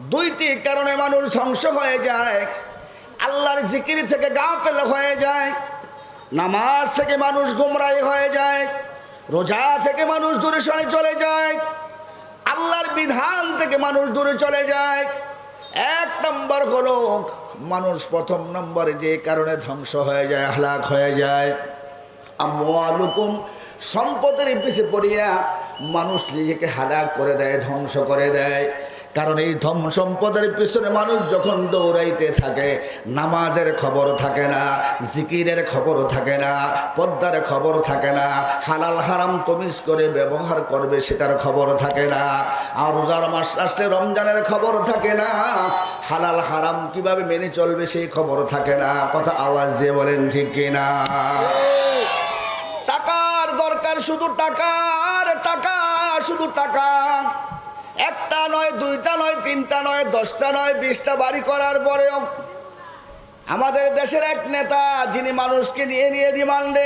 দুইটি কারণে মানুষ ধ্বংস হয়ে যায়। আল্লাহর জিকির থেকে গা পেলে হয়ে যায়। নামাজ থেকে মানুষ গুমরাই হয়ে যায়। রোজা থেকে মানুষ দূরে সরে চলে যায়। আল্লাহর বিধান থেকে মানুষ দূরে চলে যায়। এক নম্বর হলো, মানুষ প্রথম নম্বরে যে কারণে ধ্বংস হয়ে যায় হালাক হয়ে যায়। আমুকুম সম্পদের পিছে পড়িয়া মানুষ নিজেকে হালাক করে দেয়, ধ্বংস করে দেয়। কারণ এই ধম সম্পদের পিছনে মানুষ যখন দৌড়াইতে থাকে, নামাজের খবর থাকে না, জিকিরের খবর থাকে না, পদ্মার খবর থাকে না, হালাল হারাম তমিজ করে ব্যবহার করবে সেটার খবর থাকে না, আর রোজার মাস আসলে রমজানের খবর থাকে না, হালাল হারাম কীভাবে মেনে চলবে সেই খবর থাকে না, কথা আওয়াজ দিয়ে বলেন ঠিক কিনা? টাকার দরকার শুধু টাকার টাকা শুধু টাকা। একটা নয়, দুইটা নয়, তিনটা নয়, দশটা নয়, বিশটা বাড়ি করার পরেও আমাদের দেশের এক নেতা যিনি মানুষকে নিয়ে নিয়ে রিমান্ডে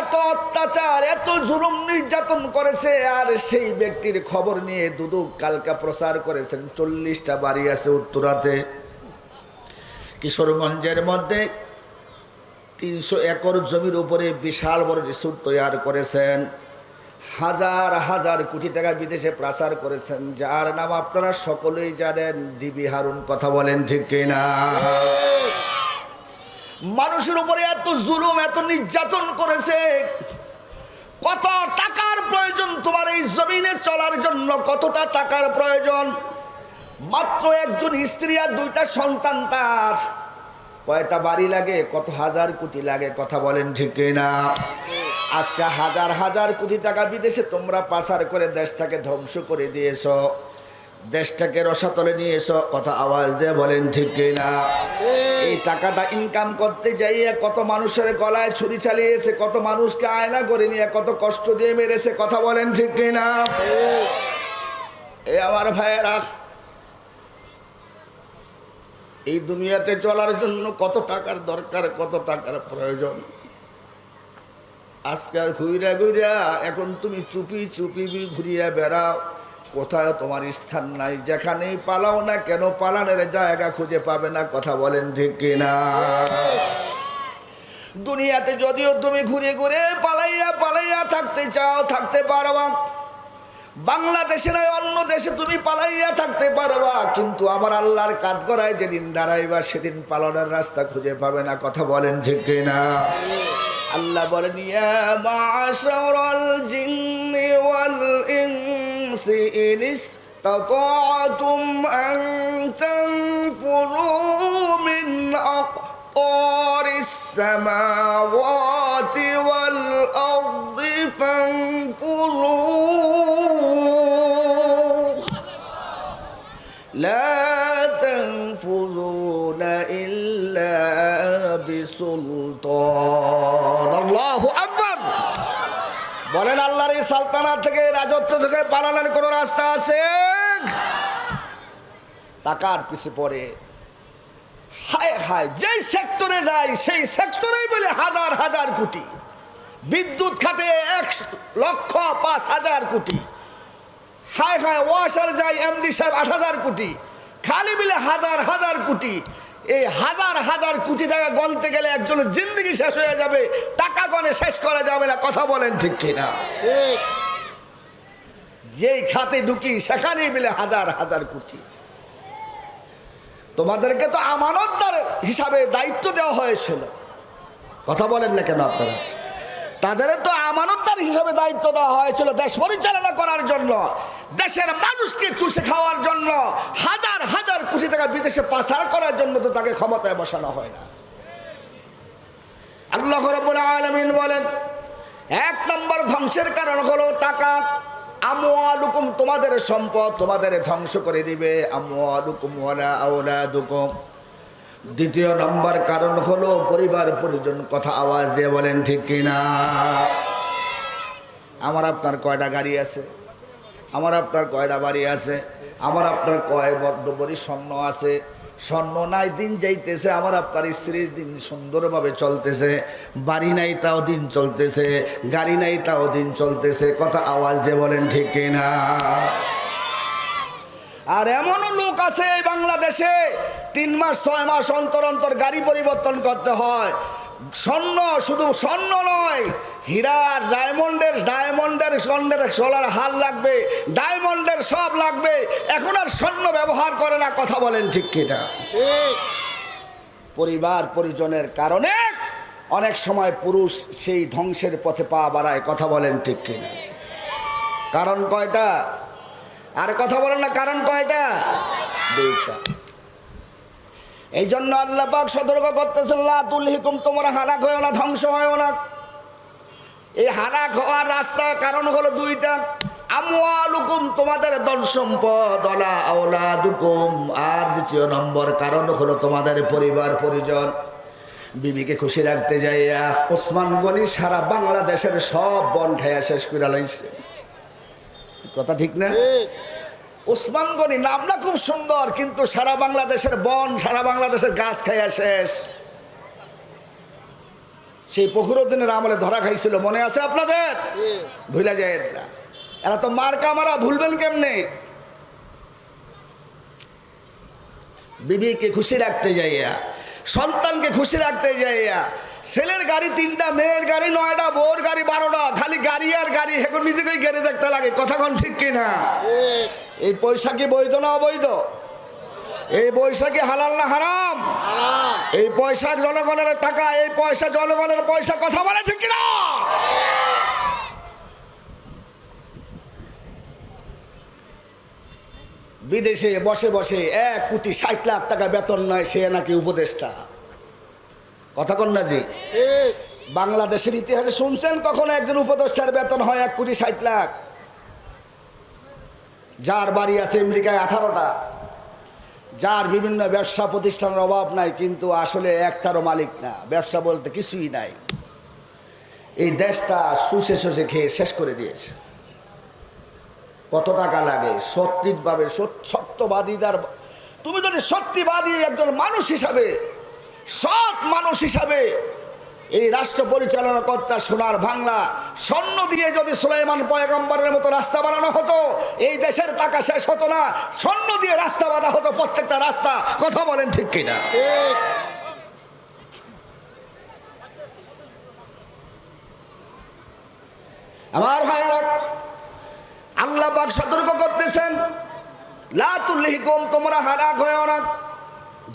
এত অত্যাচার, এত জুলুম নির্যাতন করেছে, আর সেই ব্যক্তির খবর নিয়ে দুদুক কালকা প্রচার করেছেন। চল্লিশটা বাড়ি আছে উত্তরাতে। কিশোরগঞ্জের মধ্যে তিনশো একর জমির উপরে বিশাল বড় রিসোর্ট তৈরি করেছেন। হাজার হাজার কোটি টাকা বিদেশে প্রচার করেছেন, যার নাম আপনারা সকলেই জানেন, ডিবি হারুন, কথা বলেন ঠিক কিনা? মানুষের উপরে এত জুলুম, এত নির্যাতন করেছে, কত টাকার প্রয়োজন তোমার এই জমিনে চলার জন্য, কতটা টাকার প্রয়োজন? মাত্র একজন স্ত্রী আর দুইটা সন্তান তার। কয়টা বাড়ি লাগে, কত হাজার কোটি লাগে, কথা বলেন ঠিক না আজকে হাজার হাজার কোটি টাকা বিদেশে তোমরা পাচার করে দেশটাকে ধ্বংস করে দিয়েছ। দেশটাকে রসাতলে নিয়ে এসো কথা আওয়াজ দিয়ে বলেন, ঠিক না এই টাকাটা ইনকাম করতে যাইয়ে কত মানুষের গলায় ছুরি চালিয়েছে, কত মানুষকে আয়না করে নিয়ে কত কষ্ট দিয়ে মেরেছে, কথা বলেন, ঠিক না এ আমার ভাইয়েরা, এই দুনিয়াতে চলার জন্য কত টাকার দরকার, কত টাকার প্রয়োজন? আজকাল ঘুইরা ঘুইরা, এখন তুমি চুপি চুপি ঘুরিয়া বেড়াও। কোথায় তোমার স্থান নাই যেখানেই পালাও না কেন, পালানের জায়গা খুঁজে পাবে না, কথা বলেন ঠিক কিনা? দুনিয়াতে যদিও তুমি ঘুরে ঘুরে পালাইয়া পালাইয়া থাকতে চাও, থাকতে পারবা। বাংলাদেশে নয়, অন্য দেশে তুমি পালাইয়া থাকতে পারবা, কিন্তু আমার আল্লাহর কাঠগড়ায় যেদিন দাঁড়াইবা, সেদিন পালনের রাস্তা খুঁজে পাবে না, কথা বলেন ঠিক কিনা? আল্লাহ বলেন ইয়া মাশারাল জিন্নি ওয়াল ইনসি ইনিস تطعتم أن تنفذوا من أقطار السماوات والأرض فانفذوا لا تنفذون إلا بسلطان সুলতান। আল্লাহ আকবর। বলেন, আল্লাহর এই সালতানাত থেকে রাজত্ব থেকে পালানোর কোনো রাস্তা আছে? টাকার পিছে পড়ে। হায় হায়, যেই সেক্টরে যায়, সেই সেক্টরেই বলে হাজার হাজার কোটি। বিদ্যুৎ খাতে এক লক্ষ পাঁচ হাজার কোটি। হায় হায় ওয়াশার যায় এমডি সাহেব আট হাজার কোটি। খালি বিলে হাজার হাজার কোটি। এই হাজার হাজার কোটি টাকা গণতে গেলে একজনের জিন্দগি শেষ হয়ে যাবে টাকা গণে শেষ করা যাবে না কথা বলেন ঠিক কিনা? যেই খাতে ঢুকি সেখানেই মিলে হাজার হাজার কোটি। তোমাদেরকে তো আমানতদার হিসাবে দায়িত্ব দেওয়া হয়েছিল। কথা বলেন না কেন আপনারা? তাদের তো আমানতদার হিসাবে দায়িত্ব দেওয়া হয়েছিল দেশ পরিচালনা করার জন্য। দেশের মানুষকে চুষে খাওয়ার জন্য হাজার হাজার কোটি টাকা বিদেশে পাচার করার জন্য তো তাকে ক্ষমতায় বসানো হয় না। আল্লাহ আলমিন বলেন, এক নম্বর ধ্বংসের কারণ হলো টাকা। আমওয়ালুকুম তোমাদের সম্পদ তোমাদের ধ্বংস করে দিবে। ওয়ালা আওলাদুকুম। দ্বিতীয় নম্বর কারণ হলো পরিবার পরিজন কথা আওয়াজ দিয়ে বলেন, ঠিক কিনা? আমার আপনার কয়টা গাড়ি আছে? আমার আপনার কয়টা বাড়ি আছে? আমার আপনার কয় বড্ড বড়ি স্বর্ণ আছে? স্বর্ণ নাই, দিন যাইতেছে, আমার আপনার স্ত্রীর দিন সুন্দরভাবে চলতেছে। বাড়ি নাই, তাও দিন চলতেছে। গাড়ি নাই, তাও দিন চলতেছে। কথা আওয়াজ দিয়ে বলেন, ঠিক না? আর এমনও লোক আছে এই বাংলাদেশে, তিন মাস, ছয় মাস অন্তর অন্তর গাড়ি পরিবর্তন করতে হয়। স্বর্ণ, শুধু স্বর্ণ নয় হীরা ডায়মন্ডের ডায়মন্ডের স্বর্ণের সোলার হাল লাগবে, ডায়মন্ডের সব লাগবে, এখন আর স্বর্ণ ব্যবহার করে না, কথা বলেন ঠিক কিনা? পরিবার, পরিজনের কারণে অনেক সময় পুরুষ সেই ধ্বংসের পথে পা বাড়ায়, কথা বলেন ঠিক কিনা? কারণ কয়টা? আর কথা বলেন না, কারণ কয়টা? দুইটা। এই জন্য আল্লাহ পাক সতর্ক করতেছেন, লা তুলহিকুম, তোমরা হালাক হয়েও না, ধ্বংস হয়েও না। এই হালাক হওয়ার রাস্তা কারণ হলো দুইটা। আমওয়ালুকুম, তোমাদের ধন সম্পদ অলা আওলাদুকুম। আর দ্বিতীয় নম্বর কারণ হলো তোমাদের পরিবার, পরিজন। বিবিকে খুশি রাখতে যাইয়া ওসমান গনি সারা বাংলাদেশের সব বন খাইয়া শেষ করে লাইছে। কথা ঠিক না? ওসমান গনি নামটা খুব সুন্দর কিন্তু সারা বাংলাদেশের বন সারা বাংলাদেশের গাছ খাইয়া শেষ। সেই ফখরুদ্দিনের আমলে ধরা খাইছিল মনে আছে আপনাদের? ভুলে যায় না। এরা তো মার্কা মারা ভুলবেন কেমনে? বিবিকে খুশি রাখতে যাইয়া সন্তানকে খুশি রাখতে যাইয়া ছেলের গাড়ি তিনটা মেয়ের গাড়ি নয়টা বোর গাড়ি বারোটা খালি গাড়ি আর গাড়ি এখন নিজেকেই গ্যারেজ একটা লাগে কথা কোন ঠিক কিনা? এই পয়সা কি বৈধ না অবৈধ? এই পয়সা কি হালাল না হারাম? এই পয়সা জনগণের টাকা এই পয়সা জনগণের পয়সা কথা বলে ঠিক কিনা? বিদেশে বসে বসে এক কোটি ষাট লাখ টাকা বেতন নয় সে নাকি উপদেষ্টা। কথা কন্যা জি। বাংলাদেশের ইতিহাসে শুনছেন কখনো একজন উপদেষ্টার বেতন হয় এক কোটি ষাট লাখ? যার বাড়ি আছে আমেরিকায় আঠারোটা, যার বিভিন্ন ব্যবসা প্রতিষ্ঠানের অভাব নাই, কিন্তু আসলে একটারও মালিক না। ব্যবসা বলতে কিছুই নাই। এই দেশটা শুষে শুষে খেয়ে শেষ করে দিয়েছে। কত টাকা লাগে? সত্যিকভাবে সত- সত্যবাদীদার তুমি যদি সত্যিবাদী একজন মানুষ হিসাবে, সৎ মানুষ হিসাবে এই রাষ্ট্র পরিচালনা কর্তা সোনার বাংলা স্বর্ণ দিয়ে যদি সুলাইমান পয়গম্বরের মতো রাস্তা বানানো হতো, এই দেশের টাকা শেষ হতো না। স্বর্ণ দিয়ে রাস্তা বাঁধা হতো প্রত্যেকটা রাস্তা। কথা বলেন ঠিক কিনা? আমার ভাইয়ারা, আল্লাহ পাক সতর্ক করতেছেন। লাতুল্লিহিকুম তোমরা হালাক হয়েও না,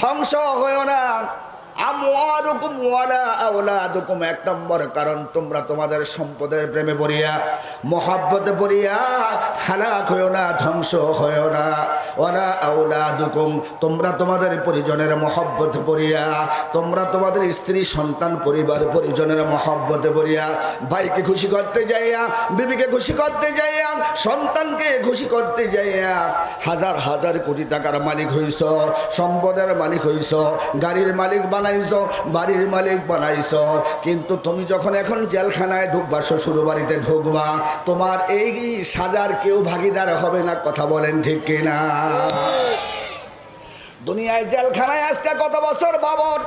ধ্বংস হয়েও না। এক নম্বর কারণ, তোমরা তোমাদের সম্পদের প্রেমে মহাব্বতে না, ধ্বংস না। তোমরা তোমাদের পরিজনের মহব্বতে পড়িয়া, তোমরা তোমাদের স্ত্রী, সন্তান, পরিবার, পরিজনের মহব্বতে পড়িয়া, ভাইকে খুশি করতে যাইয়া, বিবিকে খুশি করতে যাইয়া, সন্তানকে খুশি করতে যাইয়া হাজার হাজার কোটি টাকার মালিক হইছ, সম্পদের মালিক হইছ, গাড়ির মালিক বানাইছ, বাড়ির মালিক বানাইছ। কিন্তু তুমি যখন এখন জেলখানায় ঢুকবা শ্বশুর বাড়িতে ঢুকবা, তোমার এই সাজার কেউ ভাগিদার হবে না, কথা বলেন ঠিক কিনা? দুনিয়ায় জেলখানায় আজকে কত বছর বাবর?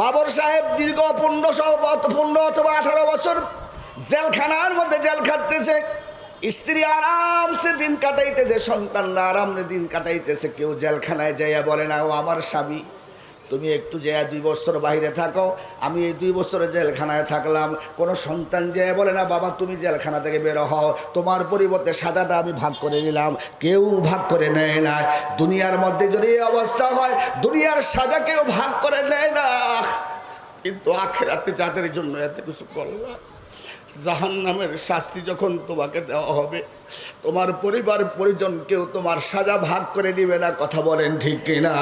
বাবর সাহেব দীর্ঘ পনেরোশো পনেরো অথবা আঠারো বছর জেলখানার মধ্যে জেল খাটতেছে। স্ত্রী আরামসে দিন কাটাইতেছে, সন্তানরা আরামে দিন কাটাইতেছে, কেউ জেলখানায় যাইয়া বলে, না, ও আমার স্বামী। তুমি একটু যাইয়া দুই বছর বাইরে থাকো, আমি এই দুই বছরে জেলখানায় থাকলাম। কোনো সন্তান যায় বলে না, বাবা, তুমি জেলখানা থেকে বেরো হও, তোমার পরিবর্তে সাজাটা আমি ভাগ করে নিলাম, কেউ ভাগ করে নেয় না। দুনিয়ার মধ্যে যদি এই অবস্থা হয়, দুনিয়ার সাজা কেউ ভাগ করে নেয় না। কিন্তু আখেরাতে যাদের জন্য এত কিছু করলাম জাহান নামের শাস্তি যখন তোমাকে দেওয়া হবে, তোমার পরিবার পরিজন কেউ তোমার সাজা ভাগ করে নিবে না, কথা বলেন ঠিক কিনা?